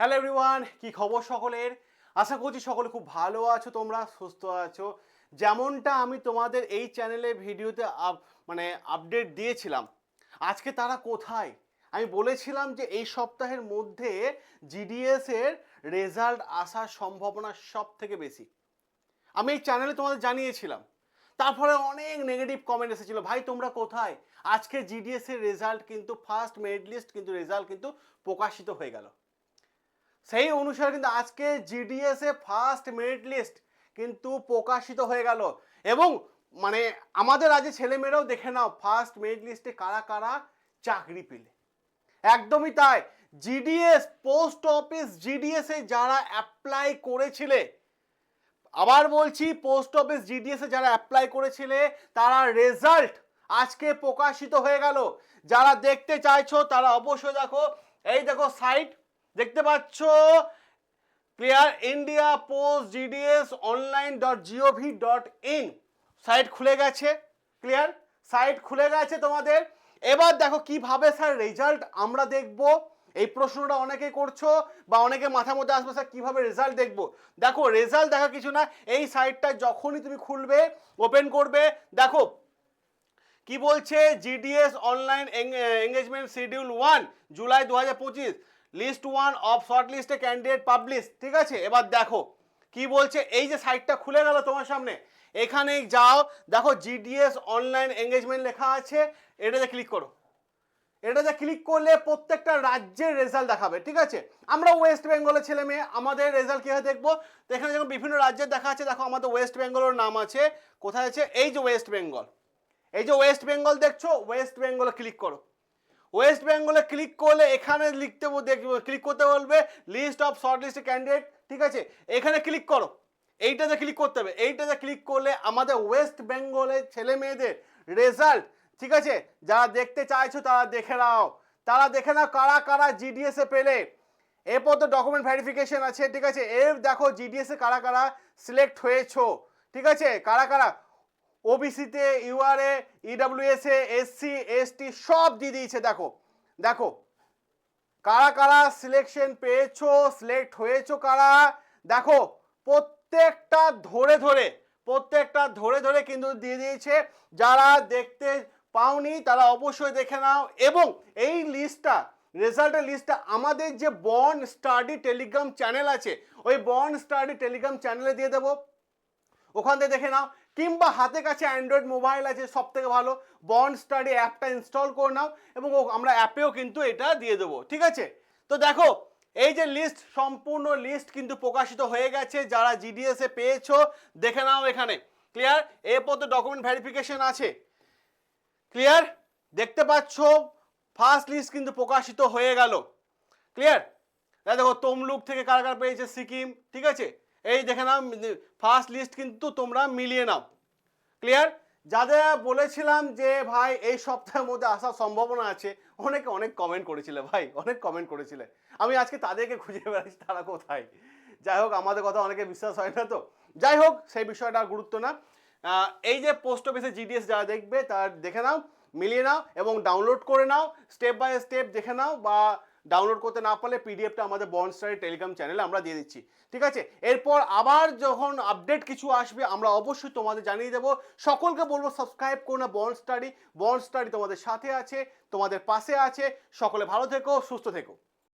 Hello everyone কি খবর সকলের? আশা করছি সকলে খুব ভালো আছো, তোমরা সুস্থ আছো। যেমনটা আমি তোমাদের এই চ্যানেলে ভিডিওতে মানে আপডেট দিয়েছিলাম। আজকে তারা কোথায়? আমি বলেছিলাম যে এই সপ্তাহের মধ্যে জিডিএস এর রেজাল্ট আসার সম্ভাবনা সব থেকে বেশি। আমি এই চ্যানেলে তোমাদের জানিয়েছিলাম। তারপরে অনেক নেগেটিভ কমেন্ট এসেছিল, ভাই, তোমরা কোথায়? আজকে জিডিএস এর রেজাল্ট কিন্তু ফার্স্ট মেরিট লিস্ট কিন্তু রেজাল্ট কিন্তু প্রকাশিত হয়ে গেল। সেই অনুসারে কিন্তু আজকে জিডিএস এ ফার্স্ট মেরিট লিস্ট কিন্তু প্রকাশিত হয়ে গেল। এবং মানে আমাদের আজ ছেলেমেয়েরাও দেখে নাও ফার্স্ট মেরিট লিস্টে কারা কারা চাকরি পেলে। একদমই তাই। জিডিএস পোস্ট অফিস জিডিএস এ যারা অ্যাপ্লাই করেছিলে, আবার বলছি পোস্ট অফিস জিডিএস যারা অ্যাপ্লাই করেছিলে, তারা রেজাল্ট আজকে প্রকাশিত হয়ে গেল। যারা দেখতে চাইছো তারা অবশ্যই দেখো। এই দেখো সাইট দেখতে পাচ্ছ? Clear India post GDS online dot gov dot in site খুলে গেছে ক্লিয়ার সাইট খুলে গেছে তোমাদের। এবার দেখো কীভাবে স্যার রেজাল্ট আমরা দেখব। এই প্রশ্নটা অনেকে করছ বা অনেকে মাথার মধ্যে আসবে, স্যার, কীভাবে রেজাল্ট দেখব? দেখো রেজাল্ট দেখা কিছু না। এই সাইটটা যখনই তুমি খুলবে ওপেন করবে, দেখো কি বলছে? GDS online engagement schedule one July দু হাজার পঁচিশ। লিস্ট ওয়ান অফ শর্ট লিস্টে ক্যান্ডিডেট পাবলিশ, ঠিক আছে? এবার দেখো, কি বলছে? এই যে সাইটটা খুলে গেল তোমার সামনে এখানে যাও, দেখো জিডিএস অনলাইন এঙ্গেজমেন্ট লেখা আছে, এটাতে ক্লিক করো। এটাতে ক্লিক করলে প্রত্যেকটা রাজ্যের রেজাল্ট দেখাবে, ঠিক আছে? আমরা ওয়েস্ট বেঙ্গলের ছেলে মেয়ে আমাদের রেজাল্ট কীভাবে দেখব? তো এখানে যখন বিভিন্ন রাজ্যের দেখা আছে, দেখো আমাদের ওয়েস্ট বেঙ্গলের নাম আছে, কোথায় আছে? এই যে ওয়েস্ট বেঙ্গল এই যে ওয়েস্ট বেঙ্গল দেখছ ওয়েস্ট বেঙ্গলে ক্লিক করো। ওয়েস্ট বেঙ্গলে ক্লিক করলে এখানে লিখতে ক্লিক করতে বলবে list of short list candidate ঠিক আছে? এখানে ক্লিক করো। এইটাতে ক্লিক করতে হবে। এইটাতে ক্লিক করলে আমাদের ওয়েস্ট বেঙ্গলের ছেলে মেয়েদের রেজাল্ট ঠিক আছে? যারা দেখতে চাইছো তারা দেখে নাও। তারা দেখে নাও কারা কারা জিডিএস পেলে। এরপর তো ডকুমেন্ট ভেরিফিকেশন আছে, ঠিক আছে? এর দেখো জিডিএস কারা কারা সিলেক্ট হয়েছো, ঠিক আছে? কারা কারা? ওবিসিতে ইউআরএ ইডাব্লিউএস এ এসসি এসটি সব দিয়ে দিয়েছে, দেখো। দেখো, কারা কারা সিলেকশন পেয়েছ সিলেক্ট হয়েছো কারা, দেখো, প্রত্যেকটা ধরে ধরে, প্রত্যেকটা ধরে ধরে কিন্তু দিয়ে দিয়েছে। যারা দেখতে পাওনি, তারা অবশ্যই দেখে নাও। এবং এই লিস্টটা রেজাল্টের লিস্টটা আমাদের যে বন স্টাডি টেলিগ্রাম চ্যানেল আছে, ওই বন স্টাডি টেলিগ্রাম চ্যানেলে দিয়ে দেবো। ওখান থেকে দেখে নাও। কিংবা হাতে কাছে অ্যান্ড্রয়েড মোবাইল আছে সব থেকে ভালো বন্ড স্টাডি অ্যাপটা ইনস্টল করে নাও এবং আমরা অ্যাপেও কিন্তু এটা দিয়ে দেবো, ঠিক আছে? তো দেখো, এই যে লিস্ট সম্পূর্ণ লিস্ট কিন্তু প্রকাশিত হয়ে গেছে, যারা জিডিএস পেয়েছ, দেখে নাও এখানে। ক্লিয়ার এরপর তো ডকুমেন্ট ভেরিফিকেশন আছে। ক্লিয়ার দেখতে পাচ্ছ ফার্স্ট লিস্ট কিন্তু প্রকাশিত হয়ে গেল। ক্লিয়ার দেখো, তমলুক থেকে কারা কারা পেয়েছে? সিকিম, ঠিক আছে? এই দেখে নাও ফার্স্ট লিস্ট কিন্তু তোমরা মিলিয়ে নাও। ক্লিয়ার যাদের বলেছিলাম যে, ভাই, এই সপ্তাহের মধ্যে আসার সম্ভাবনা আছে, অনেকে অনেক কমেন্ট করেছিলে, ভাই, অনেক কমেন্ট করেছিলে। আমি আজকে তাদেরকে খুঁজে বেড়াচ্ছি, তারা কোথায়? যাই হোক, আমাদের কথা অনেকে বিশ্বাস হয় না তো। যাই হোক, সেই বিষয়টা গুরুত্ব না। এই যে পোস্ট অফিসে জিডিএস যারা দেখবে, তার দেখে নাও, মিলিয়ে নাও এবং ডাউনলোড করে নাও। স্টেপ বাই স্টেপ দেখে নাও বা ডাউনলোড করতে না পারলে পিডিএফটা আমাদের বন্ড স্টাডি টেলিগ্রাম চ্যানেলে আমরা দিয়ে দিচ্ছি। ঠিক আছে? এরপর আবার যখন আপডেট কিছু আসবে, আমরা অবশ্যই তোমাদের জানিয়ে দেবো। সকলকে বলব সাবস্ক্রাইব করো না বন স্টাডি বন স্টাডি তোমাদের সাথে আছে, তোমাদের পাশে আছে। সকলে ভালো থেকো, সুস্থ থেকো।